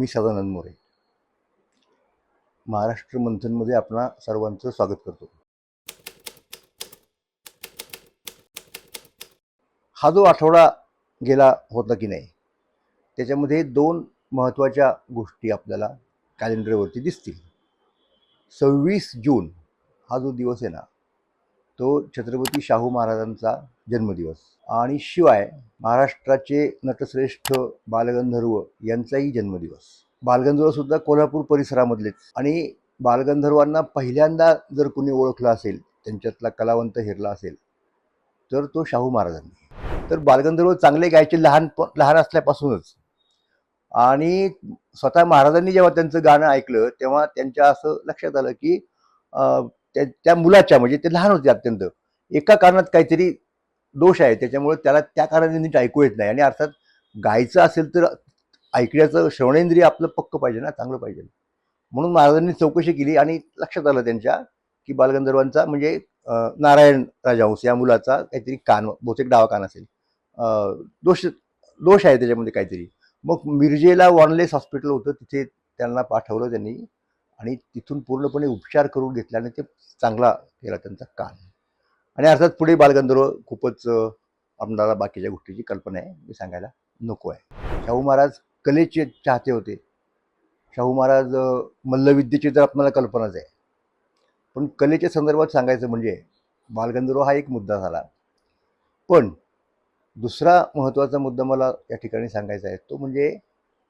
मी सदानंद मोरे. महाराष्ट्र मंथनमध्ये आपणा सर्वांचं स्वागत करतो. हा जो आठवडा गेला होता की नाही त्याच्यामध्ये दोन महत्त्वाच्या गोष्टी आपल्याला कॅलेंडरवरती दिसतील. सव्वीस जून हा जो दिवस आहे ना तो छत्रपती शाहू महाराजांचा जन्मदिवस. आणि शिवाय महाराष्ट्राचे नटश्रेष्ठ बालगंधर्व यांचाही जन्मदिवस. बालगंधर्व सुद्धा कोल्हापूर परिसरामधलेच. आणि बालगंधर्वांना पहिल्यांदा जर कुणी ओळखलं असेल त्यांच्यातला कलावंत हेरला असेल तर तो शाहू महाराजांनी. तर बालगंधर्व चांगले गायचे लहान लहान असल्यापासूनच. आणि स्वतः महाराजांनी जेव्हा त्यांचं गाणं ऐकलं तेव्हा त्यांच्या असं लक्षात आलं की त्या त्या मुलाच्या म्हणजे ते लहान होते अत्यंत एका कारणात काहीतरी दोष आहे. त्याच्यामुळे त्याला त्या कारणाने नीट ऐकू येत नाही. आणि अर्थात गायचं असेल तर ऐकण्याचं श्रवणेंद्रिय आपलं पक्क पाहिजे ना चांगलं पाहिजे. म्हणून महाराजांनी चौकशी केली आणि लक्षात आलं त्यांच्या की बालगंधर्वांचा म्हणजे नारायण राजहंस या मुलाचा काहीतरी कान बहुतेक डावा कान असेल. दोष दोष आहे त्याच्यामध्ये काहीतरी. मग मिरजेला वॉनलेस हॉस्पिटल होतं. तिथे त्यांना पाठवलं त्यांनी आणि तिथून पूर्णपणे उपचार करून घेतल्याने ते चांगला केला त्यांचा कान. आणि अर्थात पुढे बालगंधर्व खूपच आपणाला आपल्याला बाकीच्या गोष्टीची कल्पना आहे मी सांगायला नको आहे. शाहू महाराज कलेचे चाहते होते. शाहू महाराज मल्लविद्येची तर आपल्याला कल्पनाच आहे. पण कलेच्या संदर्भात सांगायचं म्हणजे बालगंधर्व हा एक मुद्दा झाला. पण दुसरा महत्त्वाचा मुद्दा मला या ठिकाणी सांगायचा आहे तो म्हणजे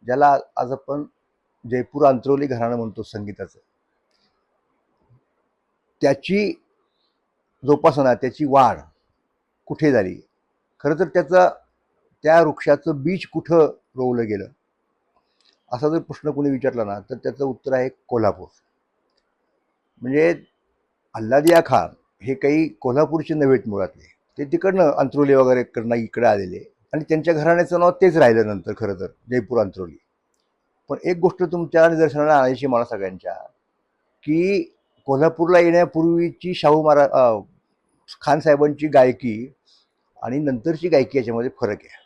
ज्याला आज आपण जयपूर अंतरवली घराणं म्हणतो संगीताचं. त्याची जोपासना त्याची वाढ कुठे झाली? खरं तर त्याचा त्या वृक्षाचं बीज कुठं रोवलं गेलं? असा जर प्रश्न कोणी विचारला ना तर त्याचं उत्तर आहे कोल्हापूर. म्हणजे अल्लादिया खान हे काही कोल्हापूरचे नव्हेत मुळातले. ते तिकडनं अंत्रोली वगैरे कडनं इकडे आलेले. आणि त्यांच्या घराण्याचं नाव तेच राहिलं नंतर खरं तर जयपूर अंत्रोली. पण एक गोष्ट तुमच्या निदर्शनाला आणायची मला सगळ्यांच्या की कोल्हापूरला येण्यापूर्वीची शाहू महाराज खानसाहेबांची गायकी आणि नंतरची गायकी याच्यामध्ये फरक आहे.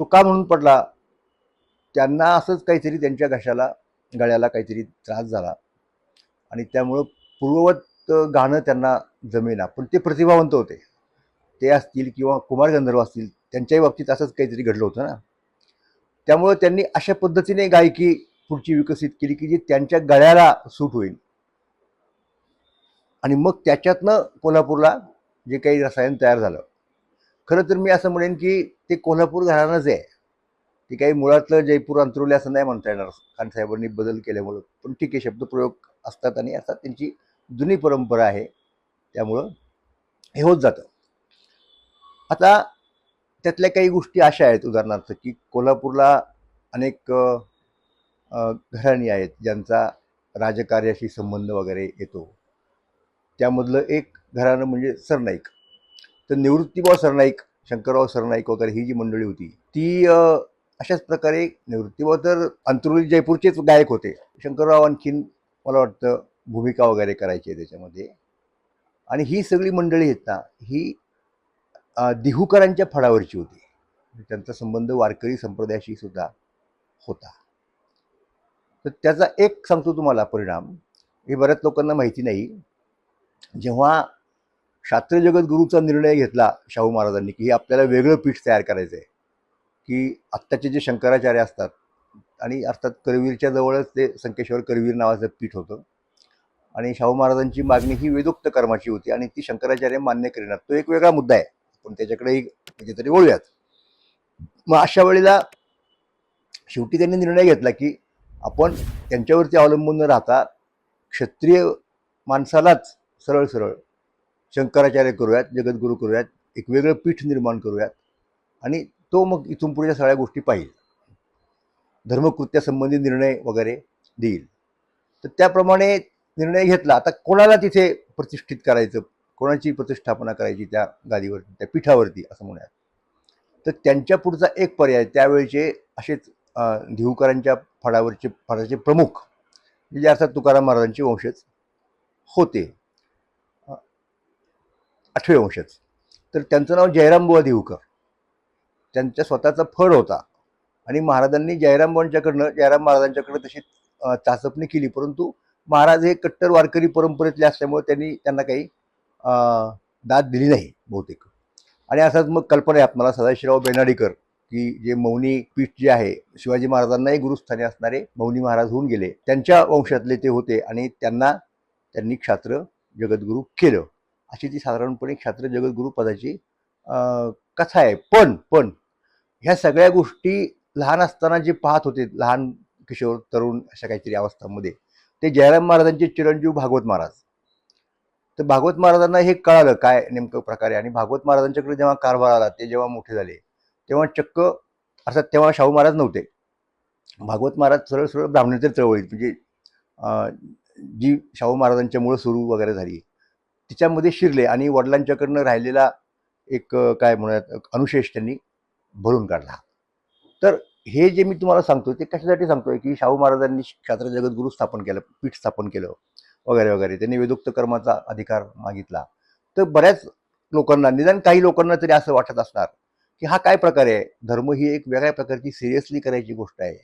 तो का म्हणून पडला? त्यांना असंच काहीतरी त्यांच्या घशाला गळ्याला काहीतरी त्रास झाला आणि त्यामुळं पूर्ववत गाणं त्यांना जमेना. पण ते प्रतिभावंत होते. ते असतील किंवा कुमार गंधर्व असतील त्यांच्याही बाबतीत असंच काहीतरी घडलं होतं ना. त्यामुळं त्यांनी अशा पद्धतीने गायकी पुढची विकसित केली की जी त्यांच्या गळ्याला सूट होईल. आणि मग त्याच्यातनं कोल्हापूरला जे काही रसायन तयार झालं. खरं तर मी असं म्हणेन की ते कोल्हापूर घराणंच आहे. ते काही मुळातलं जयपूर अंतरुले असं नाही म्हणता येणार. खानसाहेबांनी बदल केल्यामुळं पण ठीक आहे शब्दप्रयोग असतात आणि असतात त्यांची जुनी परंपरा आहे. त्यामुळं हे होत जातं. आता त्यातल्या काही गोष्टी अशा आहेत उदाहरणार्थ की कोल्हापूरला अनेक घराणी आहेत ज्यांचा राजकार्याशी संबंध वगैरे येतो. त्यामधलं एक घराणं म्हणजे सरनाईक. तर निवृत्तीभाव सरनाईक शंकरराव सरनाईक वगैरे ही जी मंडळी होती ती अशाच प्रकारे निवृत्तीभाव तर अंतरुली जयपूरचेच गायक होते. शंकरराव आणखीन मला वाटतं भूमिका वगैरे करायची आहे त्याच्यामध्ये. आणि ही सगळी मंडळी आहेत ना ही दिहूकरांच्या फळावरची होती. त्यांचा संबंध वारकरी संप्रदायाशी सुद्धा होता. तर त्याचा एक सांगतो तुम्हाला परिणाम. हे बऱ्याच लोकांना माहिती नाही. जेव्हा शास्त्रीय जगद्गुरूचा निर्णय घेतला शाहू महाराजांनी की हे आपल्याला वेगळं पीठ तयार करायचं आहे की आत्ताचे जे शंकराचार्य असतात आणि अर्थात करवीरच्या जवळच ते संकेश्वर करवीर नावाचं पीठ होतं. आणि शाहू महाराजांची मागणी ही वेदोक्त कर्माची होती आणि ती शंकराचार्य मान्य करणार तो एक वेगळा मुद्दा आहे. पण त्याच्याकडेही म्हणजे कधीतरी बोलूयात मग अशा वेळेला शेवटी त्यांनी निर्णय घेतला की आपण त्यांच्यावरती अवलंबून न राहता क्षत्रिय माणसालाच सरळ सरळ शंकराचार्य करूयात जगद्गुरू करूयात एक वेगळं पीठ निर्माण करूयात आणि तो मग इथून पुढच्या सगळ्या गोष्टी पाहिजे धर्मकृत्यासंबंधी निर्णय वगैरे देईल. तर त्याप्रमाणे निर्णय घेतला. आता कोणाला तिथे प्रतिष्ठित करायचं? कोणाची प्रतिष्ठापना करायची त्या गादीवरती त्या पीठावरती असं म्हणूयात तर त्यांच्या पुढचा एक पर्याय त्यावेळचे असेच धिवकरांच्या फळावरचे फळाचे प्रमुख जे अर्थात तुकाराम महाराजांचे वंशज होते. आठवे वंशज. तर त्यांचं नाव जयराम बुवा त्यांचा त्यांच्या स्वतःचा फळ होता. आणि महाराजांनी जयरामबांच्याकडनं जयराम महाराजांच्याकडे तशी चाचपणी केली. परंतु महाराज हे कट्टर वारकरी परंपरेतले असल्यामुळे त्यांनी त्यांना काही दाद दिली नाही बहुतेक. आणि असाच मग कल्पना आहे आपल्याला सदाशिवराव बेनाडीकर की जे मौनी पीठ जे आहे शिवाजी महाराजांनाही गुरुस्थानी असणारे मौनी महाराज होऊन गेले. त्यांच्या वंशातले ते होते आणि त्यांना त्यांनी क्षात्र जगद्गुरू केलं. अशी ती साधारणपणे क्षात्र जगद्गुरू पदाची कथा आहे. पण पण ह्या सगळ्या गोष्टी लहान असताना जे पाहत होते लहान किशोर तरुण अशा काहीतरी अवस्थांमध्ये ते जयराम महाराजांचे चिरंजीव भागवत महाराज. तर भागवत महाराजांना हे कळालं काय नेमकं प्रकारे आणि भागवत महाराजांच्याकडे जेव्हा कारभार आला ते जेव्हा मोठे झाले तेव्हा चक्क अर्थात तेव्हा शाहू महाराज नव्हते. भागवत महाराज सरळ सरळ ब्राह्मणेतर चळवळीत म्हणजे जी शाहू महाराजांच्या मुळं सुरू वगैरे झाली तिच्यामध्ये शिरले आणि वडिलांच्याकडनं राहिलेला एक काय म्हणूयात अनुशेष त्यांनी भरून काढला. तर हे जे मी तुम्हाला सांगतो ते कशासाठी सांगतोय की शाहू महाराजांनी क्षात्र जगद्गुरू स्थापन केलं पीठ स्थापन केलं वगैरे वगैरे. त्यांनी वेदोक्त कर्माचा अधिकार मागितला. तर बऱ्याच लोकांना निदान काही लोकांना तरी असं वाटत असणार की हा काय प्रकार आहे? धर्म ही एक वेगळ्या प्रकारची सिरियसली करायची गोष्ट आहे.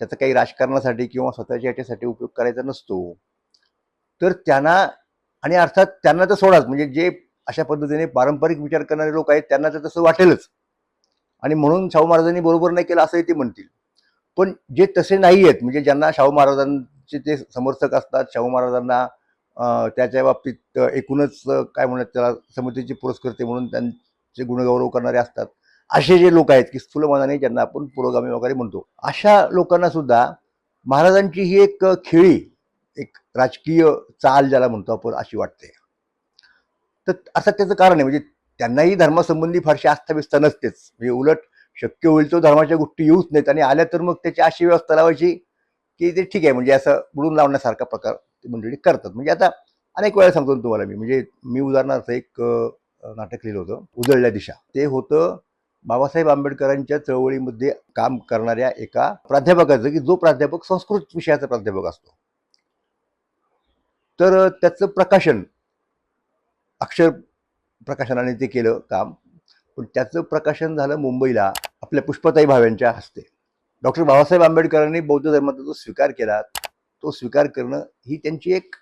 त्याचा काही राजकारणासाठी किंवा स्वतःच्या याच्यासाठी उपयोग करायचा नसतो. तर त्यांना आणि अर्थात त्यांना तर सोडाच. म्हणजे जे अशा पद्धतीने पारंपरिक विचार करणारे लोक आहेत त्यांना तर तसं वाटेलच. आणि म्हणून शाहू महाराजांनी बरोबर नाही केलं असंही ते म्हणतील. पण जे तसे नाही आहेत म्हणजे ज्यांना शाहू महाराजांचे ते समर्थक असतात शाहू महाराजांना त्याच्या बाबतीत एकूणच काय म्हणतात त्याला समितीचे पुरस्कर्ते म्हणून त्यांचे गुणगौरव करणारे असतात. असे जे लोक आहेत की स्थूल मनाने ज्यांना आपण पुरोगामी वगैरे म्हणतो अशा लोकांना सुद्धा महाराजांची ही एक खेळी एक राजकीय चाल ज्याला म्हणतो आपण अशी वाटते. तर असं त्याचं कारण आहे म्हणजे त्यांनाही धर्मासंबंधी फारशी आस्था नसतेच. म्हणजे उलट शक्य होईल तो धर्माच्या गोष्टी येऊच नाहीत आणि आल्या तर मग त्याची अशी व्यवस्था लावायची की ते ठीक आहे म्हणजे असं बुडून लावण्यासारखा प्रकार ते मंडळी करतात. म्हणजे आता अनेक वेळा सांगतो तुम्हाला मी म्हणजे मी उदाहरणार्थ एक नाटक लिहिलं होतं उजळल्या दिशा. ते होतं बाबासाहेब आंबेडकरांच्या चळवळीमध्ये काम करणाऱ्या एका प्राध्यापकाचं की जो प्राध्यापक संस्कृत विषयाचा प्राध्यापक असतो. तर त्याचं प्रकाशन अक्षर प्रकाशनाने ते केलं काम. पण त्याचं प्रकाशन झालं मुंबईला आपल्या पुष्पताई भाव्यांच्या हस्ते. डॉक्टर बाबासाहेब आंबेडकरांनी बौद्ध धर्माचा जो स्वीकार केला तो स्वीकार करणं ही त्यांची एक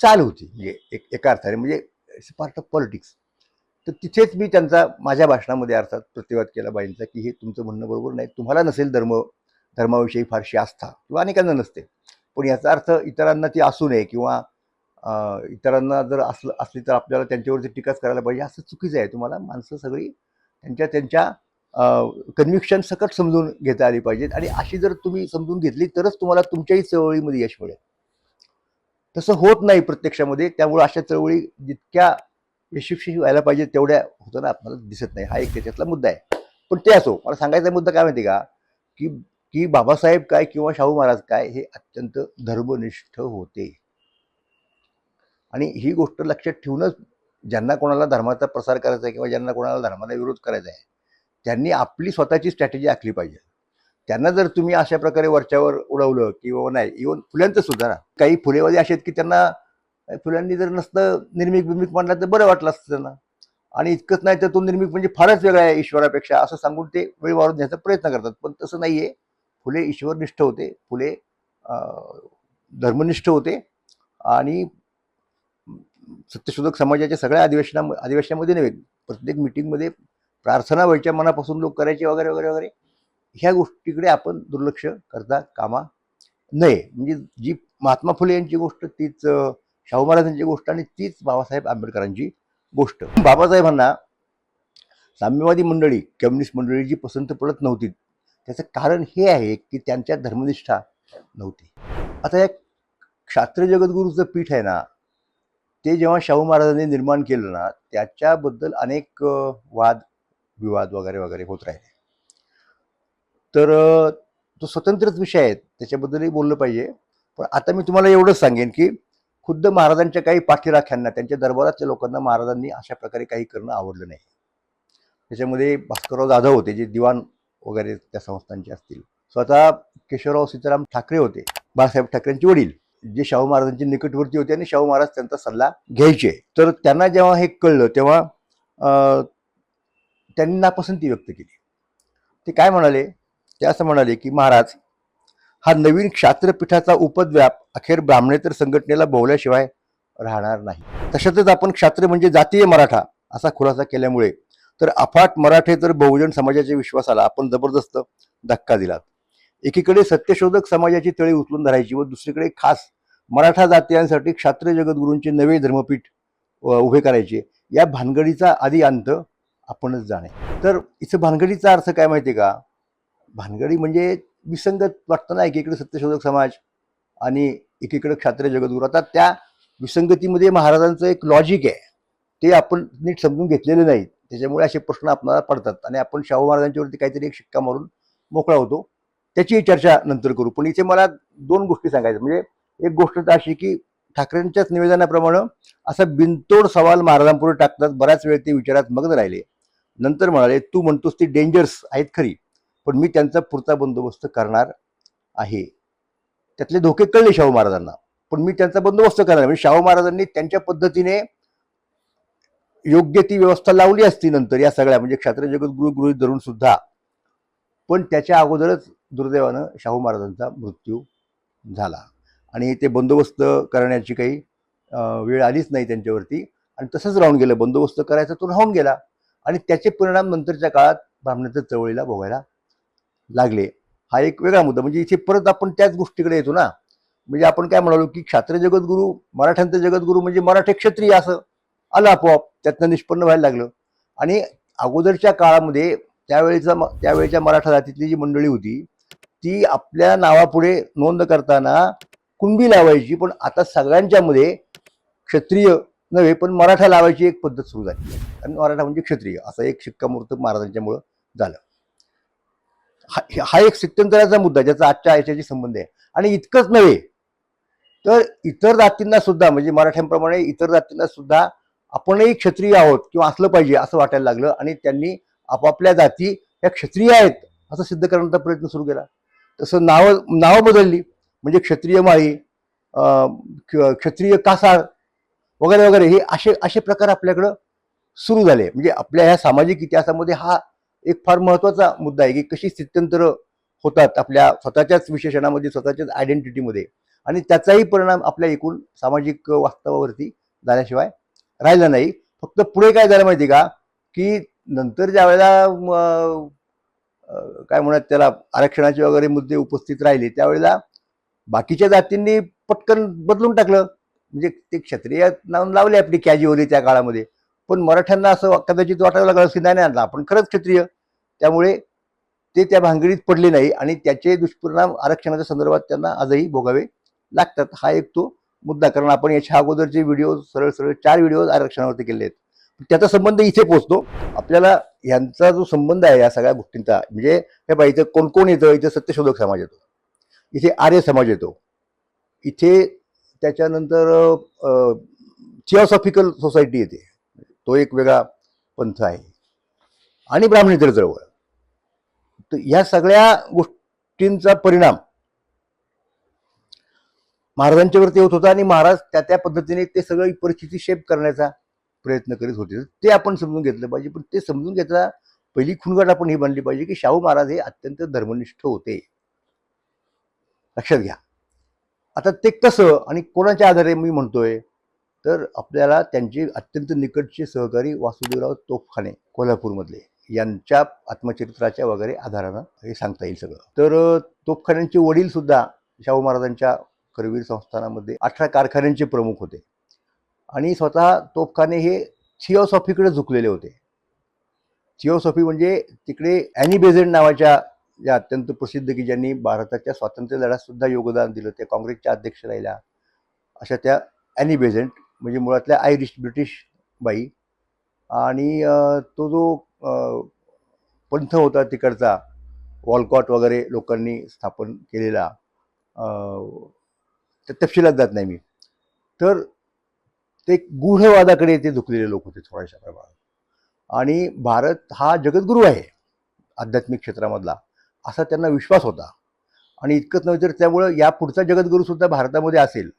चाल होती. म्हणजे एक एका अर्थाने म्हणजे पार्ट ऑफ पॉलिटिक्स. तर तिथेच मी त्यांचा माझ्या भाषणामध्ये अर्थात प्रतिवाद केला बाईंचा की हे तुमचं म्हणणं बरोबर नाही. तुम्हाला नसेल धर्म धर्माविषयी फारशी आस्था किंवा अनेकांना नसते. पण याचा अर्थ इतरांना ती असू नये किंवा इतरांना जर असलं असली तर आपल्याला त्यांच्यावरती टीकाच करायला पाहिजे. असं चुकीचं आहे. तुम्हाला माणसं सगळी त्यांच्या त्यांच्या कन्व्हिक्शन सकट समजून घेता आली पाहिजेत. आणि अशी जर तुम्ही समजून घेतली तरच तुम्हाला तुमच्याही चळवळीमध्ये यश मिळेल. तसं होत नाही प्रत्यक्षामध्ये. त्यामुळे अशा चळवळी जितक्या यशस्वी व्हायला पाहिजे तेवढ्या होताना आपल्याला दिसत नाही. हा एक त्याच्यातला मुद्दा आहे. पण ते असो मला सांगायचा मुद्दा काय माहिती का? की की बाबासाहेब काय किंवा शाहू महाराज काय हे अत्यंत धर्मनिष्ठ होते. आणि ही गोष्ट लक्षात ठेवूनच ज्यांना कोणाला धर्माचा प्रसार करायचा आहे किंवा ज्यांना कोणाला धर्माला विरोध करायचा आहे त्यांनी आपली स्वतःची स्ट्रॅटेजी आखली पाहिजे. त्यांना जर तुम्ही अशा प्रकारे वरच्यावर उडवलं किंवा नाही इव्हन फुल्यांचं सुद्धा ना काही फुलेवादी असे आहेत की त्यांना फुलांनी जर नसतं निर्मिक बिमिक मांडला तर बरं वाटलं असतं त्यांना. आणि इतकंच नाही तर तो निर्मिक म्हणजे फारच वेगळा आहे ईश्वरापेक्षा असं सांगून ते वेळ वाढून घ्यायचा प्रयत्न करतात. पण तसं नाही आहे फुले ईश्वरनिष्ठ होते. फुले धर्मनिष्ठ होते. आणि सत्यशोधक समाजाच्या सगळ्या अधिवेशना अधिवेशनामध्ये नव्हे प्रत्येक मिटिंगमध्ये प्रार्थना व्हायच्या मनापासून लोक करायचे वगैरे वगैरे वगैरे. ह्या गोष्टीकडे आपण दुर्लक्ष करता कामा नये. म्हणजे जी महात्मा फुले यांची गोष्ट तीच शाहू महाराजांची गोष्ट आणि तीच बाबासाहेब आंबेडकरांची गोष्ट. बाबासाहेबांना साम्यवादी मंडळी कम्युनिस्ट मंडळी जी पसंत पडत नव्हती त्याचं कारण हे आहे की त्यांच्या धर्मनिष्ठा नव्हती. आता या क्षात्र जगद्गुरूचं पीठ आहे ना ते जेव्हा शाहू महाराजांनी निर्माण केलं ना त्याच्याबद्दल अनेक वाद विवाद वगैरे वगैरे होत राहिले. तर तो स्वतंत्रच विषय आहे त्याच्याबद्दलही बोललं पाहिजे. पण आता मी तुम्हाला एवढंच सांगेन की खुद्द महाराजांच्या काही पाठीराख्यांना त्यांच्या दरबारातल्या लोकांना महाराजांनी अशा प्रकारे काही करणं आवडलं नाही. त्याच्यामध्ये भास्करराव जाधव होते जे दिवाण वगैरे त्या संस्थांचे असतील. स्वतः केशवराव सीताराम ठाकरे होते बाळासाहेब ठाकरेंचे वडील जे शाहू महाराजांचे निकटवर्ती होते आणि शाहू महाराज त्यांचा सल्ला घ्यायचे. तर त्यांना जेव्हा हे कळलं तेव्हा त्यांनी नापसंती व्यक्त केली. ते काय म्हणाले? ते असं म्हणाले की महाराज हा नवीन क्षात्रपीठाचा उपद्व्याप अखेर ब्राह्मणेतर संघटनेला बोवल्याशिवाय राहणार नाही. तशातच आपण क्षात्र म्हणजे जातीय मराठा असा खुलासा केल्यामुळे तर अफाट मराठे तर बहुजन समाजाच्या विश्वासाला आपण जबरदस्त धक्का दिलात. एकीकडे सत्यशोधक समाजाची तळी उचलून धरायची व दुसरीकडे खास मराठा जातीयांसाठी क्षात्र जगद्गुरूंचे नवे धर्मपीठ उभे करायचे या भानगडीचा आधी अंत आपणच जाणे. तर इथं भानगडीचा अर्थ काय माहिती आहे का? भानगडी म्हणजे विसंगत वाटतं ना एकीकडे सत्यशोधक समाज आणि एकीकडे क्षात्रिय जगद्गुरू. आता त्या विसंगतीमध्ये महाराजांचं एक लॉजिक आहे. ते आपण नीट समजून घेतलेले नाहीत. त्याच्यामुळे असे प्रश्न आपल्याला पडतात. आणि आपण शाहू महाराजांच्यावरती काहीतरी एक शिक्का मारून मोकळा होतो. त्याची चर्चा नंतर करू. पण इथे मला दोन गोष्टी सांगायच्या म्हणजे एक गोष्ट तर अशी की ठाकरेंच्याच निवेदनाप्रमाणे असा बिनतोड सवाल महाराजांपुढे टाकतात. बऱ्याच वेळ ते विचारात मग्न राहिले. नंतर म्हणाले तू म्हणतोस ती डेंजर्स आहेत खरी. पण मी त्यांचा पुरता बंदोबस्त करणार आहे. त्यातले धोके कळले शाहू महाराजांना पण मी त्यांचा बंदोबस्त करणार म्हणजे शाहू महाराजांनी त्यांच्या पद्धतीने योग्य ती व्यवस्था लावली असती नंतर या सगळ्या म्हणजे क्षात्र जगत गृहित धरून सुद्धा. पण त्याच्या अगोदरच दुर्दैवानं शाहू महाराजांचा मृत्यू झाला. आणि ते बंदोबस्त करण्याची काही वेळ आलीच नाही त्यांच्यावरती. आणि तसंच राहून गेलं. बंदोबस्त करायचा तो राहून गेला. आणि त्याचे परिणाम नंतरच्या काळात ब्राह्मणाच्या चळवळीला भोगायला लागले. हा एक वेगळा मुद्दा. म्हणजे इथे परत आपण त्याच गोष्टीकडे येतो ना. म्हणजे आपण काय म्हणालो की क्षात्र जगद्गुरू मराठ्यांचे जगद्गुरू म्हणजे मराठी क्षत्रिय असं आलं आपोआप. त्यातनं निष्पन्न व्हायला लागलं. आणि अगोदरच्या काळामध्ये त्यावेळेचा म- त्यावेळेच्या मराठा जातीतली जी मंडळी होती ती आपल्या नावापुढे नोंद करताना कुणबी लावायची पण आता सगळ्यांच्यामध्ये क्षत्रिय नव्हे पण मराठा लावायची एक पद्धत सुरू झाली. आणि मराठा म्हणजे क्षत्रिय असा एक शिक्कामोर्तब महाराजांच्यामुळं झालं. हा हा एक स्थित्यंतराचा मुद्दा ज्याचा आजच्या आयुष्याशी संबंध आहे. आणि इतकंच नव्हे तर इतर जातींना सुद्धा म्हणजे मराठ्यांप्रमाणे इतर जातींना सुद्धा आपणही क्षत्रिय आहोत किंवा असलं पाहिजे असं वाटायला लागलं आणि त्यांनी आपापल्या जाती या क्षत्रिय आहेत असं सिद्ध करण्याचा प्रयत्न सुरू केला. तसं नावं नावं बदलली म्हणजे क्षत्रिय माळी क्ष- क्षत्रिय कासाळ वगैरे वगैरे हे असे असे प्रकार आपल्याकडं सुरू झाले. म्हणजे आपल्या ह्या सामाजिक इतिहासामध्ये हा एक फार महत्त्वाचा मुद्दा आहे की कशी स्थित्यंतर होतात आपल्या स्वतःच्याच विशेषणामध्ये स्वतःच्याच आयडेंटिटीमध्ये आणि त्याचाही परिणाम आपल्या एकूण सामाजिक वास्तवावरती झाल्याशिवाय राहिला नाही. फक्त पुढे काय झालं माहिती का? की नंतर ज्या वेळेला काय म्हणत त्याला आरक्षणाचे वगैरे मुद्दे उपस्थित राहिले त्यावेळेला बाकीच्या जातींनी पटकन बदलून टाकलं. म्हणजे ते क्षत्रिय नाव लावले आपली कॅज्युअली त्या काळामध्ये. पण मराठ्यांना असं कदाचित वाटायला लागलं की नाही नाही आपण खरंच क्षत्रिय. त्यामुळे ते त्या भांगडीत पडले नाही आणि त्याचे दुष्परिणाम आरक्षणाच्या संदर्भात त्यांना आजही भोगावे लागतात. हा एक तो मुद्दा. कारण आपण याच्या अगोदरचे व्हिडिओ सरळ सरळ चार व्हिडिओ आरक्षणावरती केले आहेत त्याचा संबंध इथे पोचतो आपल्याला यांचा जो संबंध आहे या सगळ्या गोष्टींचा म्हणजे हे बा इथं कोण कोण येतं? इथं सत्यशोधक समाज येतो. इथे आर्य समाज येतो. इथे त्याच्यानंतर थिओसॉफिकल सोसायटी येते. तो एक वेगळा पंथ आहे. आणि ब्राह्मणेतर चळवळ तर ह्या सगळ्या गोष्टींचा परिणाम महाराजांच्यावरती होत होता आणि महाराज त्या त्या पद्धतीने ते सगळं परिस्थिती शेप करण्याचा प्रयत्न करीत होते. ते आपण समजून घेतलं पाहिजे पण ते समजून घेतला पहिली खुणगाट आपण ही बनली पाहिजे की शाहू महाराज हे अत्यंत धर्मनिष्ठ होते. लक्षात घ्या. आता ते कसं आणि कोणाच्या आधारे मी म्हणतोय तर आपल्याला त्यांचे अत्यंत निकटचे सहकारी वासुदेवराव तोफखाने कोल्हापूरमधले. यांच्या आत्मचरित्राच्या वगैरे आधारानं हे सांगता येईल सगळं. तर तोफखान्यांचे वडील सुद्धा शाहू महाराजांच्या करवीर संस्थानामध्ये अठरा कारखान्यांचे प्रमुख होते. आणि स्वतः तोफखाने हे थिओसॉफीकडे झुकलेले होते. थिओसॉफी म्हणजे तिकडे ॲनी बेझंट नावाच्या ज्या अत्यंत प्रसिद्ध की ज्यांनी भारताच्या स्वातंत्र्य लढ्यात सुद्धा योगदान दिलं त्या काँग्रेसच्या अध्यक्ष राहिल्या. अशा त्या ॲनी बेझंट म्हणजे मुळातल्या आयरिश ब्रिटिश बाई. आणि तो जो पंथ होता तिकडचा वॉलकॉट वगैरे लोकांनी स्थापन केलेला. त्या तपशिलात जात नाही मी. तर ते गूढवादाकडे ते झुकलेले लोक होते थोड्याशा प्रमाणात. आणि भारत हा जगद्गुरू आहे आध्यात्मिक क्षेत्रामधला असा त्यांना विश्वास होता. आणि इतकंच नव्हे तर त्यामुळं या पुढचा जगद्गुरूसुद्धा भारतामध्ये असेल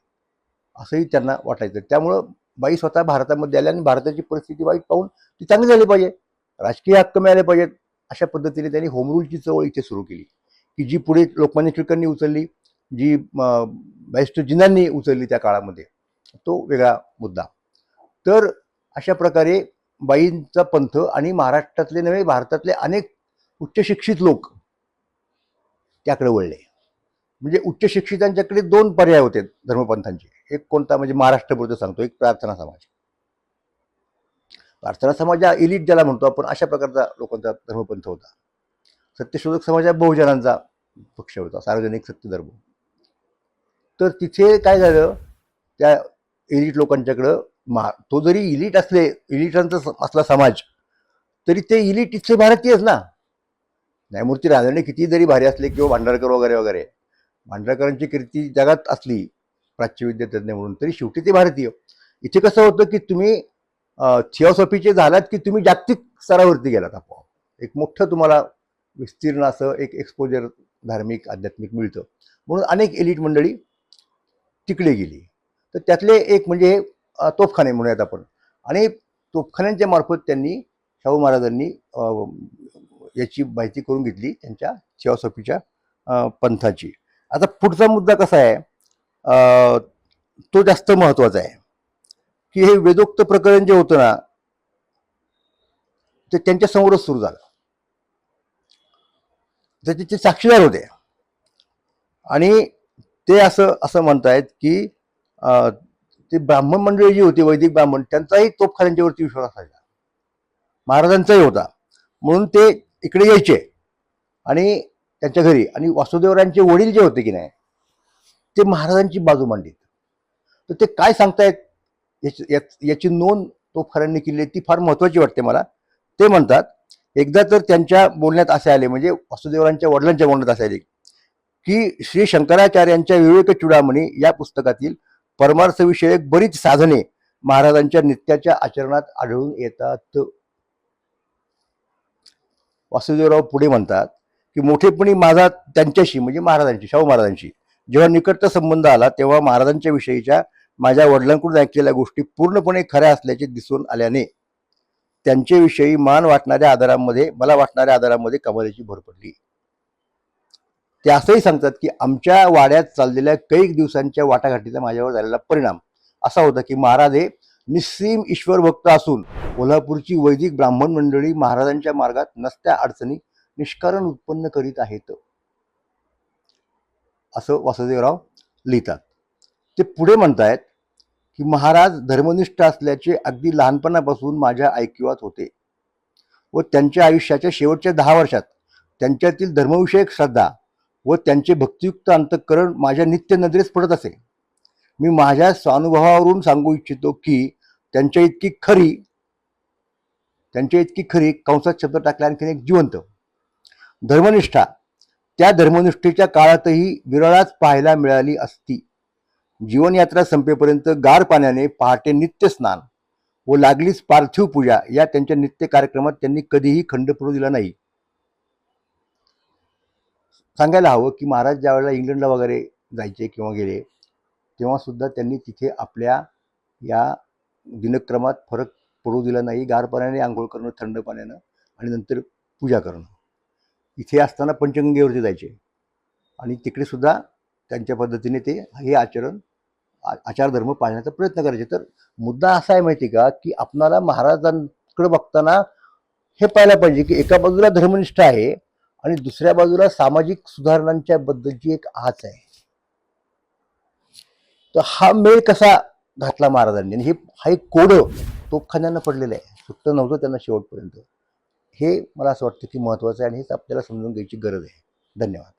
असंही त्यांना वाटायचं. त्यामुळं बाई स्वतः भारतामध्ये आल्या आणि भारताची परिस्थिती वाईट पाहून ती चांगली झाली पाहिजे. राजकीय हक्क मिळाले पाहिजेत अशा पद्धतीने त्यांनी होमरूलची चळवळ इथे सुरू केली. की जी पुढे लोकमान्य टिळकांनी उचलली जी बॅरिस्टर जिनांनी उचलली त्या काळामध्ये तो वेगळा मुद्दा. तर अशा प्रकारे बाईंचा पंथ आणि महाराष्ट्रातले नव्हे भारतातले अनेक उच्च शिक्षित लोक त्याकडे वळले. म्हणजे उच्च शिक्षितांच्याकडे दोन पर्याय होते धर्मपंथांचे. एक कोणता? म्हणजे महाराष्ट्रपुरतं सांगतो. एक प्रार्थना समाज. प्रार्थना समाज हा इलिट ज्याला म्हणतो आपण अशा प्रकारचा लोकांचा धर्मपंथ होता. सत्यशोधक समाज हा बहुजनांचा पक्ष होता सार्वजनिक सत्यधर्म. तर तिथे काय झालं त्या इलिट लोकांच्याकडं मा तो जरी इलिट असले इलिटांचा स- असला समाज तरी ते इलिट इथले भारतीयच ना. न्यायमूर्ती राजणे किती जरी भारी असले किंवा भांडारकर वगैरे वगैरे भांडारकरांची कीर्ती जगात असली प्राच्यविद्या तज्ज्ञ म्हणून तरी शेवटी ते भारतीय. इथे कसं होतं की तुम्ही थिओसॉफीचे झालात की तुम्ही जागतिक स्तरावरती गेलात आपोआप? एक मोठं तुम्हाला विस्तीर्ण असं एक एक्सपोजर धार्मिक आध्यात्मिक मिळतं. म्हणून अनेक एलिट मंडळी तिकडे गेली. तर त्यातले एक म्हणजे तोफखाने म्हणूयात आपण. आणि तोफखान्यांच्या मार्फत त्यांनी शाहू महाराजांनी याची माहिती करून घेतली त्यांच्या थिओसॉफीच्या पंथाची. आता पुढचा मुद्दा कसा आहे? तो जास्त महत्त्वाचा आहे. की हे वेदोक्त प्रकरण जे होतं ना ते त्यांच्या समोरच सुरू झालं. त्याचे ते साक्षीदार होते. आणि ते असं असं म्हणतायत की ते ब्राह्मण मंडळी जी होती वैदिक ब्राह्मण त्यांचाही तोफखान्यांच्यावरती विश्वास असायचा. महाराजांचाही होता. म्हणून ते इकडे यायचे. आणि त्यांच्या घरी आणि वासुदेवरांचे वडील जे होते की नाही ते महाराजांची बाजू मांडलीत तर ते काय सांगतायत? याची याची नोंद तो फरांनी केली आहे, ती फार महत्त्वाची वाटते मला. ते म्हणतात एकदा तर त्यांच्या बोलण्यात असे आले म्हणजे वासुदेवरांच्या वडिलांच्या बोलण्यात असे आले की श्री शंकराचार्यांच्या विवेक चुडामणी या पुस्तकातील परमार्थविषयक बरीच साधने महाराजांच्या नित्याच्या आचरणात आढळून येतात. वासुदेवराव पुढे म्हणतात की मोठेपणी माझा त्यांच्याशी म्हणजे महाराजांशी शाहू महाराजांशी जेव्हा निकटचा संबंध आला तेव्हा महाराजांच्या विषयीच्या माझ्या वडिलांकडून ऐकलेल्या गोष्टी पूर्णपणे खऱ्या असल्याचे दिसून आल्याने त्यांच्याविषयी मान वाटणाऱ्या आधारामध्ये मला वाटणाऱ्या आधारामध्ये कमालीची भर पडली. ते असंही सांगतात की आमच्या वाड्यात चाललेल्या कैक दिवसांच्या वाटाघाटीचा माझ्यावर झालेला परिणाम असा होता की महाराज हे निस्सीम ईश्वर भक्त असून कोल्हापूरची वैदिक ब्राह्मण मंडळी महाराजांच्या मार्गात नसत्या अडचणी निष्कारण उत्पन्न करीत आहेत. असं वासुदेवराव लिहितात. ते पुढे म्हणतायत की महाराज धर्मनिष्ठ असल्याचे अगदी लहानपणापासून माझ्या ऐकिवात होते. व त्यांच्या आयुष्याच्या शेवटच्या दहा वर्षात त्यांच्यातील धर्मविषयक श्रद्धा व त्यांचे भक्तियुक्त अंतःकरण माझ्या नित्य नजरेस पडत असे. मी माझ्या स्वानुभवावरून सांगू इच्छितो की त्यांच्या इतकी खरी त्यांच्या इतकी खरी कंसात शब्द टाकला आणखीन एक जिवंत. धर्मनिष्ठा त्या धर्मनिष्ठेच्या काळातही विरळाच पाहायला मिळाली असती. जीवनयात्रा संपेपर्यंत गार पाण्याने पहाटे नित्य स्नान व लागलीच पार्थिव पूजा या त्यांच्या नित्य कार्यक्रमात त्यांनी कधीही खंड पडू दिला नाही. सांगायला हवं की महाराज ज्यावेळेला इंग्लंडला वगैरे जायचे किंवा गेले तेव्हासुद्धा त्यांनी तिथे आपल्या या दिनक्रमात फरक पडू दिला नाही. गार पाण्याने आंघोळ करणं थंड पाण्यानं आणि नंतर पूजा करणं. इथे असताना पंचगंगेवरती जायचे आणि तिकडेसुद्धा त्यांच्या पद्धतीने ते हे आचरण आचारधर्म पाळण्याचा प्रयत्न करायचे. तर मुद्दा असा आहे माहिती का की आपणाला महाराजांकडे बघताना हे पाहायला पाहिजे की एका बाजूला धर्मनिष्ठ आहे आणि दुसऱ्या बाजूला सामाजिक सुधारणांच्या बद्दलची एक आच आहे. तर हा मेळ कसा घातला महाराजांनी? आणि हे हा एक कोड तोफखान्यांना पडलेलं आहे. सुट्ट नव्हतं त्यांना शेवटपर्यंत. हे मला असं वाटतं की महत्त्वाचं आहे आणि हेच आपल्याला समजून घ्यायची गरज आहे. धन्यवाद.